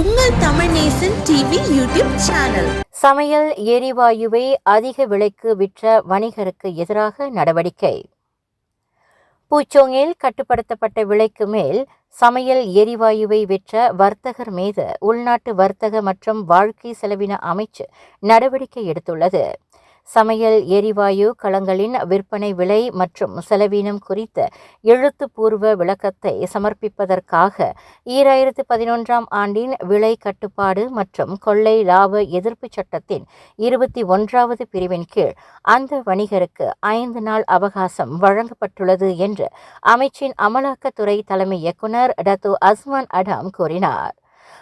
உங்கள் Tamil Nesan TV YouTube channel. சமையல் எரிவாயுவை அதிக விலைக்கு விற்ற வணிகருக்கு எதிராக நடவடிக்கை. பூச்சோங்கில் கட்டுப்படுத்தப்பட்ட விலைக்கு மேல் சமையல் எரிவாயுவை விற்ற வர்த்தகர் மீது உள்நாட்டு வர்த்தக மற்றும் வாழ்க்கை செலவின அமைச்சு நடவடிக்கை எடுத்துள்ளது. சமையல் எரிவாயு களங்களின் விற்பனை விலை மற்றும் செலவீனம் குறித்த எழுத்துப்பூர்வ விளக்கத்தை சமர்ப்பிப்பதற்காக ஈராயிரத்து பதினொன்றாம் ஆண்டின் விலை கட்டுப்பாடு மற்றும் கொள்ளை லாப எதிர்ப்பு சட்டத்தின் இருபத்தி ஒன்றாவது பிரிவின் கீழ் அந்த வணிகருக்கு ஐந்து நாள் அவகாசம் வழங்கப்பட்டுள்ளது என்று அமைச்சின் அமலாக்கத்துறை தலைமை இயக்குநர் டத்து அஸ்மான் அடாம் கூறினார்.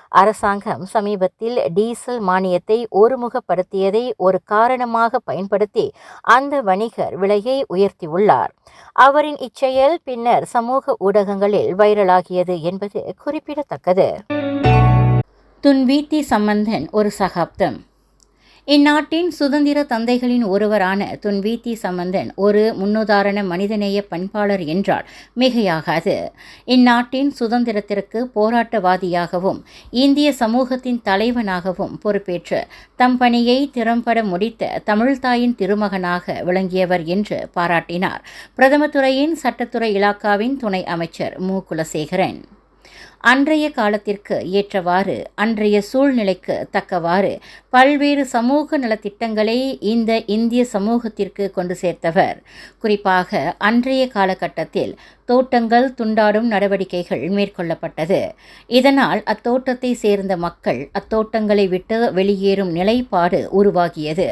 அரசாங்கம் சமீபத்தில் டீசல் மானியத்தை ஒருமுகப்படுத்தியதை ஒரு காரணமாக பயன்படுத்தி அந்த வணிகர் விலையை உயர்த்தியுள்ளார். அவரின் இச்செயல் பின்னர் சமூக ஊடகங்களில் வைரலாகியது என்பது குறிப்பிடத்தக்கது. துன்வீத்தி சம்பந்தன் ஒரு சகாப்தம். இந்நாட்டின் சுதந்திர தந்தைகளின் ஒருவரான துன்வீத்தி சம்பந்தன் ஒரு முன்னுதாரண மனிதநேய பண்பாளர் என்றால் மிகையாகாது. இந்நாட்டின் சுதந்திரத்திற்கு போராட்டவாதியாகவும் இந்திய சமூகத்தின் தலைவனாகவும் பொறுப்பேற்று தம் பணியை திறம்பட முடித்த தமிழ்தாயின் திருமகனாக விளங்கியவர் என்று பாராட்டினார். பிரதம துறையின் சட்டத்துறை இலாக்காவின் துணை அமைச்சர் மு. குலசேகரன். அன்றைய காலத்திற்கு ஏற்றவாறு அன்றைய சூழ்நிலைக்கு தக்கவாறு பல்வேறு சமூக நலத்திட்டங்களை இந்த இந்திய சமூகத்திற்கு கொண்டு சேர்த்தவர். குறிப்பாக அன்றைய காலகட்டத்தில் தோட்டங்கள் துண்டாடும் நடவடிக்கைகள் மேற்கொள்ளப்பட்டது. இதனால் அத்தோட்டத்தை சேர்ந்த மக்கள் அத்தோட்டங்களை விட்டு வெளியேறும் நிலைப்பாடு உருவாகியது.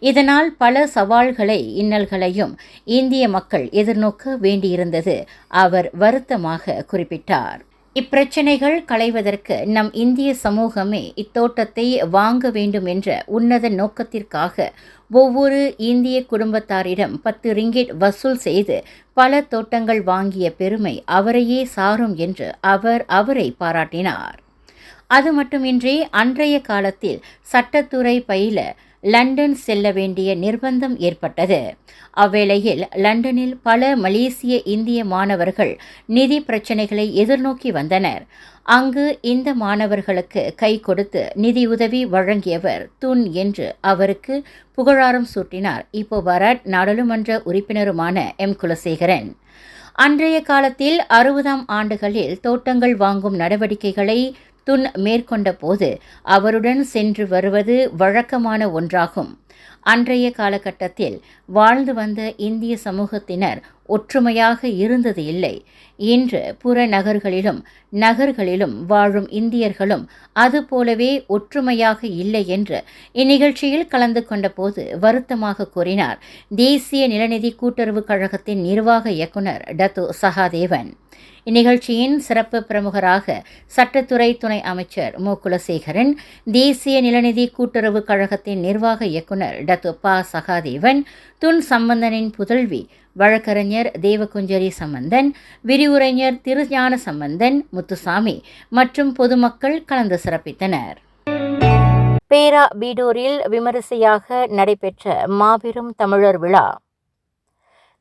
இதனால் பல சவால்களை இன்னல்களையும் இந்திய மக்கள் எதிர்நோக்க வேண்டியிருந்தது அவர் வருத்தமாக குறிப்பிட்டார். இப்பிரச்சனைகள் களைவதற்கு நம் இந்திய சமூகமே இத்தோட்டத்தை வாங்க வேண்டும் என்ற உன்னத நோக்கத்திற்காக ஒவ்வொரு இந்திய குடும்பத்தாரிடம் பத்து ரிங்கெட் வசூல் செய்து பல தோட்டங்கள் வாங்கிய பெருமை அவரையே சாரும் என்று அவர் அவரை பாராட்டினார். அது மட்டுமின்றி அன்றைய காலத்தில் சட்டத்துறை பயில லண்டன் செல்ல வேண்டிய நிர்பந்தம் ஏற்பட்டது. அவ்வேளையில் லண்டனில் பல மலேசிய இந்திய மாணவர்கள் நிதி பிரச்சினைகளை எதிர்நோக்கி வந்தனர். அங்கு இந்த மாணவர்களுக்கு கை கொடுத்து நிதியுதவி வழங்கியவர் துன் என்று அவருக்கு புகழாரம் சூட்டினார். இப்போ வராட் நாடாளுமன்ற உறுப்பினருமான எம். குலசேகரன். அன்றைய காலத்தில் அறுபதாம் ஆண்டுகளில் தோட்டங்கள் வாங்கும் நடவடிக்கைகளை துன் மேற்கொண்ட போது அவருடன் சென்று வருவது வழக்கமான ஒன்றாகும். அன்றைய காலகட்டத்தில் வாழ்ந்து வந்த இந்திய சமூகத்தினர் ஒற்றுமையாக இருந்தது இல்லை. இன்று புறநகர்களிலும் நகர்களிலும் வாழும் இந்தியர்களும் அதுபோலவே ஒற்றுமையாக இல்லை என்று இந்நிகழ்ச்சியில் கலந்து கொண்ட போது வருத்தமாக கூறினார். தேசிய நிலநிதி கூட்டுறவு கழகத்தின் நிர்வாக இயக்குனர் டத்து சகாதேவன். இந்நிகழ்ச்சியின் சிறப்பு பிரமுகராக சட்டத்துறை துணை அமைச்சர் மு. குலசேகரன் தேசிய நிலநிதி கூட்டுறவு கழகத்தின் நிர்வாக இயக்குனர் டத்து ப. சகாதேவன் துன் சம்பந்தனின் புதல்வி வழக்கறிஞர் தேவகுஞ்சரி சம்பந்தன் விரிவுரைஞர் திருஞான சம்பந்தன் முத்துசாமி மற்றும் பொதுமக்கள் கலந்து சிறப்பித்தனர். பேரா பீடூரில் விமரிசையாக நடைபெற்ற மாபெரும் தமிழர் விழா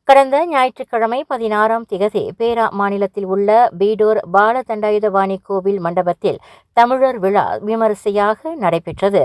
கடந்த ஞாயிற்றுக்கிழமை பதினாறாம் திகதி பேரா மாநிலத்தில் உள்ள பீடூர் பாலதண்டாயுதவாணி கோவில் மண்டபத்தில் தமிழர் விழா விமரிசையாக நடைபெற்றது.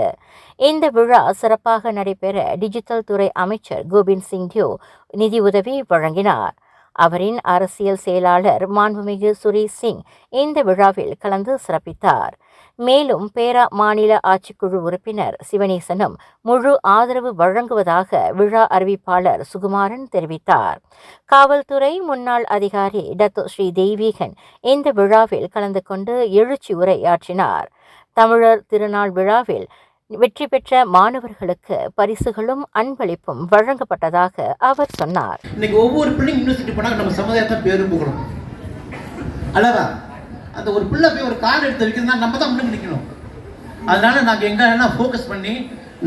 இந்த விழா சிறப்பாக நடைபெற டிஜிட்டல் துறை அமைச்சர் கோபிந்த் சிங் டியோ நிதியுதவி வழங்கினார். அவரின் அரசியல் செயலாளர் மாண்புமிகு சுரேஷ் சிங் இந்த விழாவில் கலந்து சிறப்பித்தார். மேலும் பேரா மாநில ஆட்சிக்குழு உறுப்பினர் சிவனேசனும் முழு ஆதரவு வழங்குவதாக விழா அறிவிப்பாளர் சுகுமாரன் தெரிவித்தார். காவல்துறை முன்னாள் அதிகாரி டத்து ஸ்ரீ தெய்வீகன் இந்த விழாவில் கலந்து கொண்டு எழுச்சி உரையாற்றினார். தமிழர் திருநாள் விழாவில் வெற்றி பெற்ற மாணவர்களுக்கு பரிசுகளும் அன்பளிப்பும் வழங்கப்பட்டதாக அவர் சொன்னார். இன்னைக்கு ஒவ்வொரு பிள்ளைங்க யூனிவர்சிட்டி போனால் நம்ம சமுதாயத்தை பேரும் புகழும். அல்லவா? அந்த ஒரு பிள்ளை போய் ஒரு கார் எடுத்து வைக்கிறதுனா நம்ம தான் முன்னுக்கு நிற்கணும் அதனால நாங்கள் எங்கன்னா ஃபோக்கஸ் பண்ணி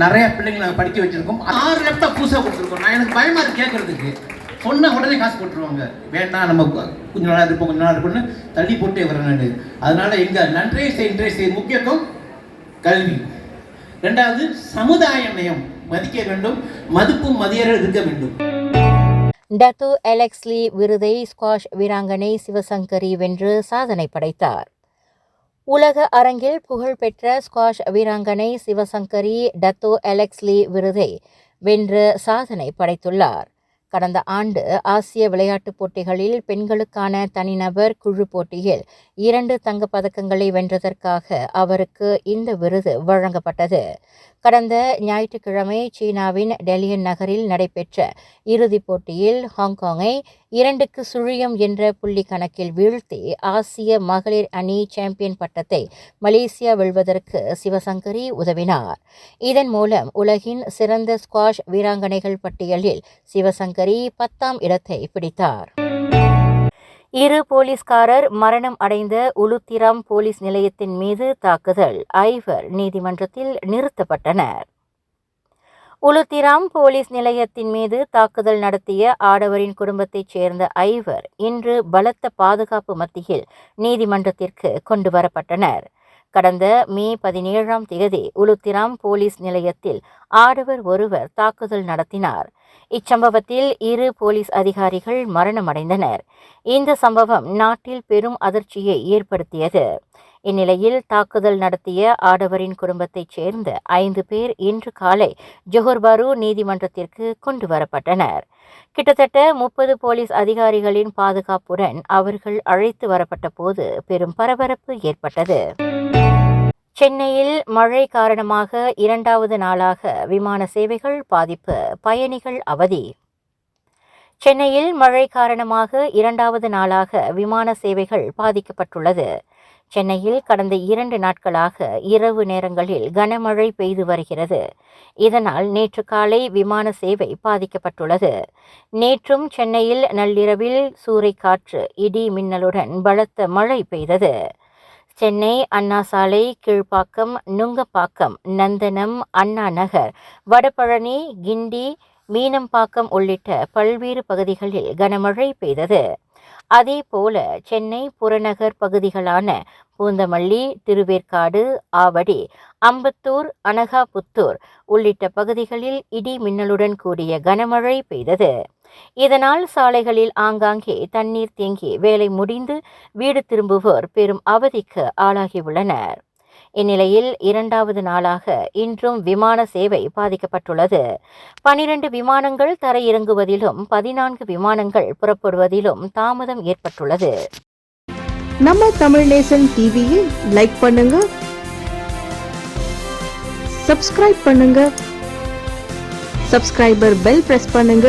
நிறைய பிள்ளைங்களை நாங்கள் படிக்க வச்சிருக்கோம். ஆறு லேப்டாப் புதுசாக கொடுத்துருக்கோம். நான் எனக்கு பயமா இருக்கு கேட்கறதுக்கு சொன்ன உடனே காசு போட்டுருவாங்க. வேண்டாம் நம்ம கொஞ்சம் நாளாக இருப்போம் கொஞ்சம் நாளாக இருப்போம்னு தள்ளி போட்டே வரணும் அதனால எங்க நன்றே செய் இன்றே செய் முக்கியத்துவம் கல்வி. ரெண்டாவது சமுதாய நயம். மதிக்க வேண்டும் மதிப்பும் மதியர்கள் இருக்க வேண்டும். டத்து அலெக்ஸ்லி விருதை ஸ்குவாஷ் வீராங்கனை சிவசங்கரி வென்று சாதனை படைத்தார். உலக அரங்கில் புகழ்பெற்ற ஸ்குவாஷ் வீராங்கனை சிவசங்கரி டத்து அலெக்ஸ்லி விருதை வென்று சாதனை படைத்துள்ளார். கடந்த ஆண்டு ஆசிய விளையாட்டுப் போட்டிகளில் பெண்களுக்கான தனிநபர் குழு போட்டியில் இரண்டு தங்கப்பதக்கங்களை வென்றதற்காக அவருக்கு இந்த விருது வழங்கப்பட்டது. கடந்த ஞாயிற்றுக்கிழமை சீனாவின் டெல்லியன் நகரில் நடைபெற்ற இறுதிப் போட்டியில் ஹாங்காங்கை இரண்டுக்கு சுழியம் என்ற புள்ளி கணக்கில் வீழ்த்தி ஆசிய மகளிர் அணி சாம்பியன் பட்டத்தை மலேசியா வெல்வதற்கு சிவசங்கரி உதவினார். இதன் மூலம் உலகின் சிறந்த ஸ்குவாஷ் வீராங்கனைகள் பட்டியலில் சிவசங்கரி பத்தாம் இடத்தை பிடித்தார். இரு போலீஸ்காரர் மரணம் அடைந்த உலுத்திரம் போலீஸ் நிலையத்தின் மீது தாக்குதல் ஐவர் நீதிமன்றத்தில் நிறுத்தப்பட்டனர். உலுத்திராம் போலீஸ் நிலையத்தின் மீது தாக்குதல் நடத்திய ஆடவரின் குடும்பத்தைச் சேர்ந்த ஐவர் இன்று பலத்த பாதுகாப்பு மத்தியில் நீதிமன்றத்திற்கு கொண்டு வரப்பட்டனர். கடந்த மே பதினேழாம் தேதி உலுத்திராம் போலீஸ் நிலையத்தில் ஆடவர் ஒருவர் தாக்குதல் நடத்தினார். இச்சம்பவத்தில் இரு போலீஸ் அதிகாரிகள் மரணமடைந்தனர். இந்த சம்பவம் நாட்டில் பெரும் அதிர்ச்சியை ஏற்படுத்தியது. இந்நிலையில் தாக்குதல் நடத்திய ஆடவரின் குடும்பத்தைச் சேர்ந்த ஐந்து பேர் இன்று காலை ஜொஹர்பாரு நீதிமன்றத்திற்கு கொண்டு வரப்பட்டனர். கிட்டத்தட்ட முப்பது போலீஸ் அதிகாரிகளின் பாதுகாப்புடன் அவர்கள் அழைத்து வரப்பட்ட போது பெரும் பரபரப்பு ஏற்பட்டது. சென்னையில் மழை காரணமாக இரண்டாவது நாளாக விமான சேவைகள் பாதிப்பு பயணிகள் அவதி. சென்னையில் மழை காரணமாக இரண்டாவது நாளாக விமான சேவைகள் பாதிக்கப்பட்டுள்ளது. சென்னையில் கடந்த இரண்டு நாட்களாக இரவு நேரங்களில் கனமழை பெய்து வருகிறது. இதனால் நேற்று காலை விமான சேவை பாதிக்கப்பட்டுள்ளது. நேற்றும் சென்னையில் நள்ளிரவில் சூறைக்காற்று இடி மின்னலுடன் பலத்த மழை பெய்தது. சென்னை அண்ணா சாலை கீழ்ப்பாக்கம் நுங்கப்பாக்கம் நந்தனம் அண்ணா நகர் வடபழனி கிண்டி மீனம்பாக்கம் உள்ளிட்ட பல்வேறு பகுதிகளில் கனமழை பெய்தது. அதேபோல சென்னை புறநகர் பகுதிகளான பூந்தமல்லி திருவேற்காடு ஆவடி அம்பத்தூர் அனகாபுத்தூர் உள்ளிட்ட பகுதிகளில் இடி மின்னலுடன் கூடிய கனமழை பெய்தது. இதனால் சாலைகளில் ஆங்காங்கே தண்ணீர் தேங்கி வேலை முடிந்து வீடு திரும்புவோர் பெரும் அவதிக்கு ஆளாகியுள்ளனர். இந்நிலையில் இரண்டாவது நாளாக இன்றும் விமான சேவை பாதிக்கப்பட்டுள்ளது. பனிரெண்டு விமானங்கள் தரையிறங்குவதிலும் பதினான்கு விமானங்கள் புறப்படுவதிலும் தாமதம் ஏற்பட்டுள்ளது. நம்ம தமிழ் நேசன் டிவியை லைக் பண்ணுங்க. சப்ஸ்கிரைப் பண்ணுங்க. சப்ஸ்கிரைபர் பெல் பிரஸ் பண்ணுங்க.